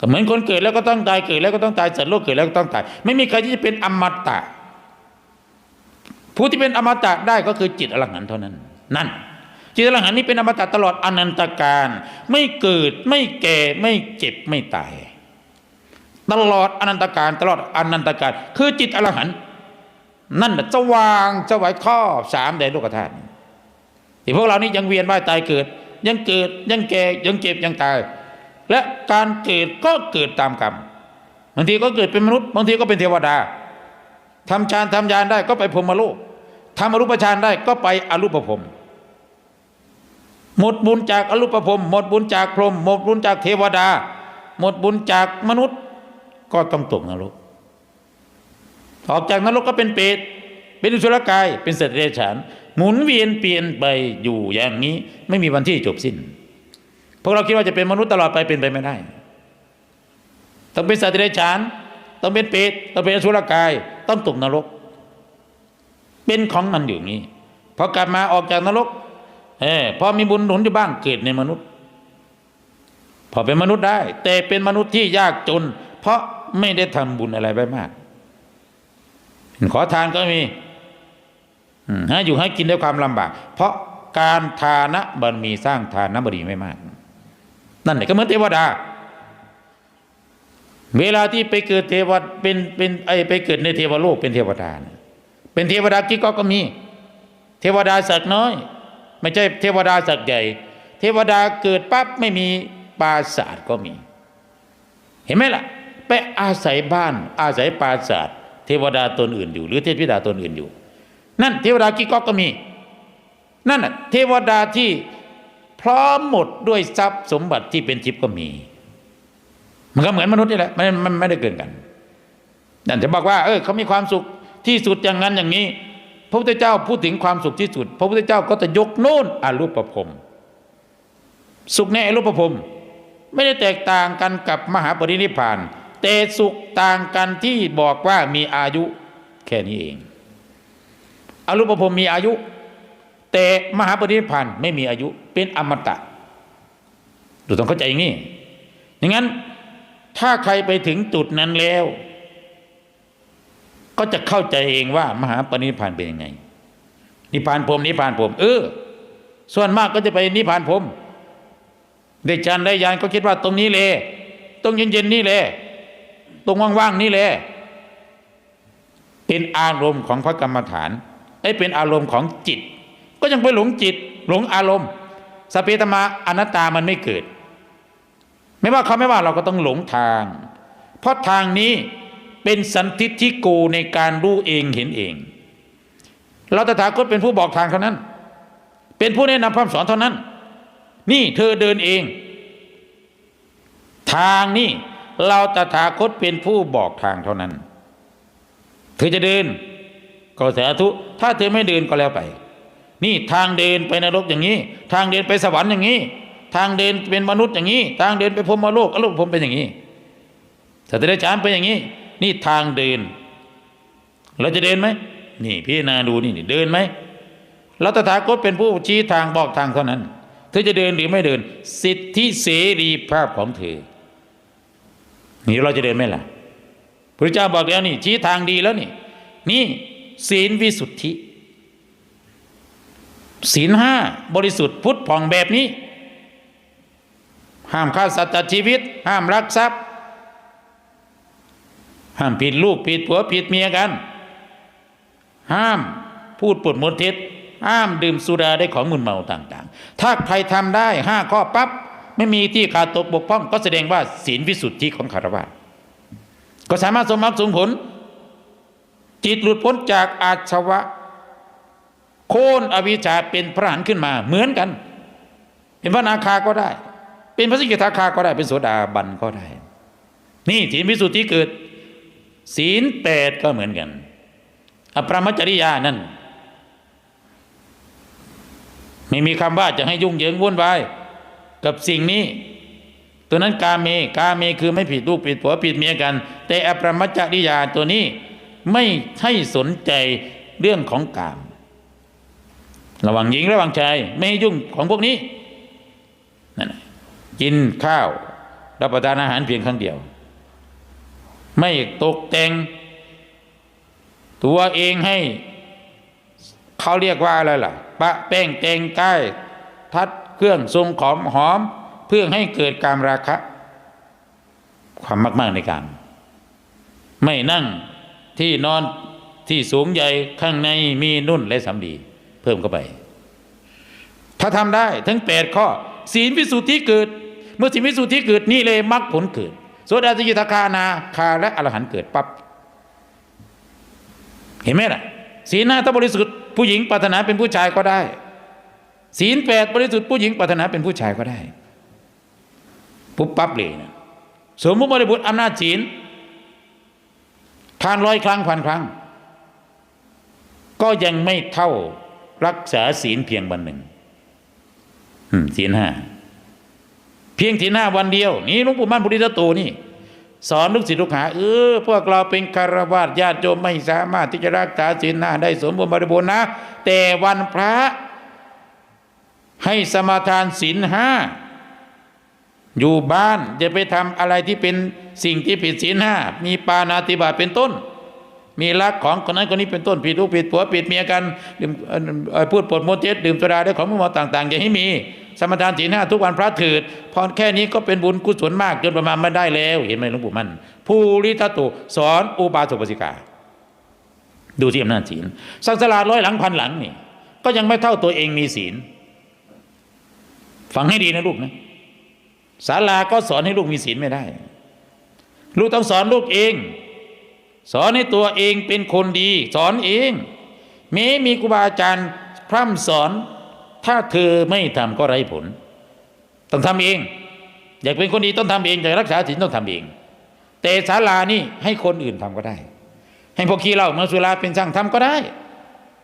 ก็เหมือนคนเกิดแล้วก็ต้องตายเกิดแล้วก็ต้องตายสัตว์โลกเกิดแล้วก็ต้องตาย ไม่มีใครที่จะเป็นอมตะ ผู้ที่เป็นอมตะได้ก็คือจิตอรหันต์เท่านั้น นั่น จิตอรหันต์นี้เป็นอมตะตลอดอนันตการ ไม่เกิดไม่แก่ไม่เจ็บไม่ตาย ตลอดอนันตการ ตลอดอนันตการ คือจิตอรหันต์นั่นน่ะจะวางจะไหวครอบสามแดนโลกธาตุที่พวกเรานี่ยังเวียนว่ายตายเกิด ยังเกิดยังแก่ยังเจ็บยังตาย และการเกิดก็เกิดตามกรรมบางทีก็เกิดเป็นมนุษย์บางทีก็เป็นเทวดาทำฌานทำยานได้ก็ไปพรมโลกทำอรูปฌานได้ก็ไปอรูปภพหมดบุญจากอรูปภพหมดบุญจากพรหมหมดบุญจากเทวดา หมดบุญจากมนุษย์ก็ต้องตกนรกออกจากนรกก็เป็นเปรตเป็นอุรกายเป็นสัตว์เดรัจฉาน หมุนเวียนเปลี่ยนไปอยู่อย่างนี้ ไม่มีวันที่จบสิ้น พวกเราคิดว่าจะเป็นมนุษย์ตลอดไปเป็นไปไม่ได้ ต้องเป็นสัตว์เดรัจฉาน ต้องเป็นเปรตต้องเป็นอสุรกาย ต้องตกนรก เป็นของมันอยู่งนี้พอกลับมาออกจากนรก เออพอมีบุญหนุนอยู่บ้างเกิดในมนุษย์ พอเป็นมนุษย์ได้ แต่เป็นมนุษย์ที่ยากจน เพราะไม่ได้ทำบุญอะไรไปมาก ขอทานก็มีอืมหาอยู่ให้กินด้วยความลำบาก เพราะการทานะบารมีสร้างทานะบารมีไม่มาก นั่นแหละก็เหมือนเทวดา เวลาที่ไปเกิดเทวดาเป็นเป็นไอไปเกิดในเทวโลกเป็นเทวดา เป็นเทวดากิ๊กก็ก็มี เทวดาสักน้อย ไม่ใช่เทวดาสักใหญ่ เทวดาเกิดปั๊บไม่มีปราศาสตร์ก็มี เห็นไหมล่ะ ไปอาศัยบ้าน อาศัยปราศาสตร์เทวดาตนอื่นอยู่ หรือเทพธิดาตนอื่นอยู่ นั่นเทวดากิ๊กก็มี นั่นเทวดาที่ พร้อมหมดด้วยทรัพย์สมบัติที่เป็นทิพย์ก็มี มันก็เหมือนมนุษย์นี่แหละมันมันไม่ได้เกินกันนั่นจะบอกว่า เออเขามีความสุขที่สุดอย่างนั้นอย่างนี้ พระพุทธเจ้าพูดถึงความสุขที่สุด พระพุทธเจ้าก็จะยกโน่นอรูปภพมสุขในอรูปภพมไม่ได้แตกต่างกันกับมหาปรินิพานแต่สุขต่างกันที่บอกว่ามีอายุแค่นี้เองอรูปภพมีอายุ แต่มหาปรินิพานไม่มีอายุ เป็นอมตะดูต้องเข้าใจอย่างนี้อย่างนั้น ถ้าใครไปถึงจุดนั้นแล้ว ก็จะเข้าใจเองว่า มหาปรินิพานเป็นยังไง นิพานพรมนิพานพรมเออ ส่วนมากก็จะไปนิพานพรมได้จันได้ยานก็คิดว่าตรงนี้เลยตรงเย็นๆนี่เลยตรงว่างๆนี่เลยเป็นอารมณ์ของพระกรรมฐานไอ้เป็นอารมณ์ของจิต ก็ยังไปหลงจิต หลงอารมณ์ สเปตมาอนัตตามันไม่เกิด ไม่ว่าเขาไม่ว่าเราก็ต้องหลงทาง เพราะทางนี้เป็นสันทิฏฐิโกในการรู้เองเห็นเอง เราตถาคตเป็นผู้บอกทางเท่านั้น เป็นผู้แนะนำคำสอนเท่านั้น นี่เธอเดินเอง ทางนี่เราตถาคตเป็นผู้บอกทางเท่านั้น เธอจะเดินก็สาธุ ถ้าเธอไม่เดินก็แล้วไป นี่ทางเดินไปนรกอย่างนี้ ทางเดินไปสวรรค์อย่างนี้ ทางเดินเป็นมนุษย์อย่างนี้ ทางเดินไปพรมโลกอรูปพรมเป็นอย่างนี้สัตว์เดรัจฉานเป็นอย่างนี้ นี่ทางเดิน เราจะเดินไหมนี่พี่นาดูนี่นี่เดินไหมเราตถาคตเป็นผู้ชี้ทางบอกทางเท่านั้น เธอจะเดินหรือไม่เดิน สิทธิเสรีภาพของเธอ นี่เราจะเดินไหมล่ะพระเจ้าบอกแล้วนี่ชี้ทางดีแล้วนี่ นี่ศีลวิสุทธิ ศีลห้าบริสุทธิ์พุทธผ่องแบบนี้ ห้ามฆ่าสัตว์ตัดชีวิต ห้ามรักทรัพย์ ห้ามผิดลูกผิดผัวผิดเมียกัน ห้ามพูดปดมดเท็จห้ามดื่มสุราได้ของมึนเมาต่างๆ ถ้าใครทำได้ห้าข้อปั๊บไม่มีที่ขาดตกบกพร่อง ก็แสดงว่าศีลวิสุทธิของคารวะก็สามารถสมรรถสมผล จิตหลุดพ้นจากอาชวะ โค่นอวิชชาเป็นพระหันขึ้นมา เหมือนกัน เป็นพระนาคาก็ได้ เป็นพระสิกขาคาก็ได้เป็นโสดาบันก็ได้ นี่ศีลวิสุทธิเกิด ศีลแปดก็เหมือนกันอปรมจริยานั่นไม่มีคำว่าจะให้ยุ่งเหยิงวุ่นวายกับสิ่งนี้ ตัวนั้นกาเมกาเมคือไม่ผิดลูกผิดผัวผิดเมียกัน แต่อปรมจริยาตัวนี้ไม่ให้สนใจเรื่องของกาม ระหว่างหญิงระหว่างชายไม่ให้ยุ่งของพวกนี้นั่นกินข้าวรับประทานอาหารเพียงครั้งเดียว ไม่ตกแต่ง ตัวเองให้เขาเรียกว่าอะไรล่ะ ปะแป้งแต่งกายทัดเครื่องทรงของหอม เพื่อให้เกิดการราคะ ความมาก ๆในการไม่นั่งที่นอนที่สูงใหญ่ข้างในมีนุ่นและสำลี เพิ่มเข้าไป ถ้าทำได้ทั้งแปดข้อ ศีลวิสุทธิเกิด เมื่อศีลวิสุทธิเกิดนี่เลยมรรคผลเกิดโสดาสกิทาคานาคาและอรหันต์เกิดปั๊บเห็นไหมล่ะศีลหน้าถ้าบริสุทธิ์ผู้หญิงปรารถนาเป็นผู้ชายก็ได้ ศีลแปดบริสุทธิ์ผู้หญิงปรารถนาเป็นผู้ชายก็ได้ ปุ๊บปั๊บเลยนะสมมุติบริบุตรอำนาจศีลทานร้อยครั้งพันครั้ง ก็ยังไม่เท่า รักษาศีลเพียงวันหนึ่งศีลห้าเพียงศีลห้าวันเดียว นี่หลวงปู่มั่นบุริตโตนี่ สอนลูกศิษย์ลูกหาเออพวกเราเป็นคารวะญาติโยมไม่สามารถที่จะรักษาศีลห้าได้สมบูรณ์บริบูรณ์นะ แต่วันพระ ให้สมาทานศีลห้าอยู่บ้านอย่าไปทำอะไรที่เป็นสิ่งที่ผิดศีลห้ามีปานาติบาเป็นต้น มีรักของคนนั้นคนนี้เป็นต้นผิดลูกผิดผัวผิดเมียกันดื่มพูดปดโมดเท็จดื่มสุราได้ของมุมต่างๆ อย่าให้มี สมทานศีลห้าทุกวันพระถืดพอแค่นี้ก็เป็นบุญกุศลมากจนประมาณไม่ได้แล้ว เห็นไหมหลวงปู่มั่นภูริทัตุสอนอุบาสกอุบาสิกา ดูที่อำนาจศีลสักสลาดร้อยหลังพันหลังนี่ ก็ยังไม่เท่าตัวเองมีศีลฟังให้ดีนะลูกนะศาลาก็สอนให้ลูกมีศีลไม่ได้ ลูกต้องสอนลูกเอง สอนให้ตัวเองเป็นคนดี สอนเองแม้มีครูบาอาจารย์พร่ำสอน ถ้าเธอไม่ทำก็ไร้ผล ต้องทำเอง อยากเป็นคนดีต้องทำเองอยากรักษาศีลต้องทำเอง แต่ศาลานี่ให้คนอื่นทำก็ได้ ให้พวกขี้เหล้าเมาสุราเป็นช่างทำก็ได้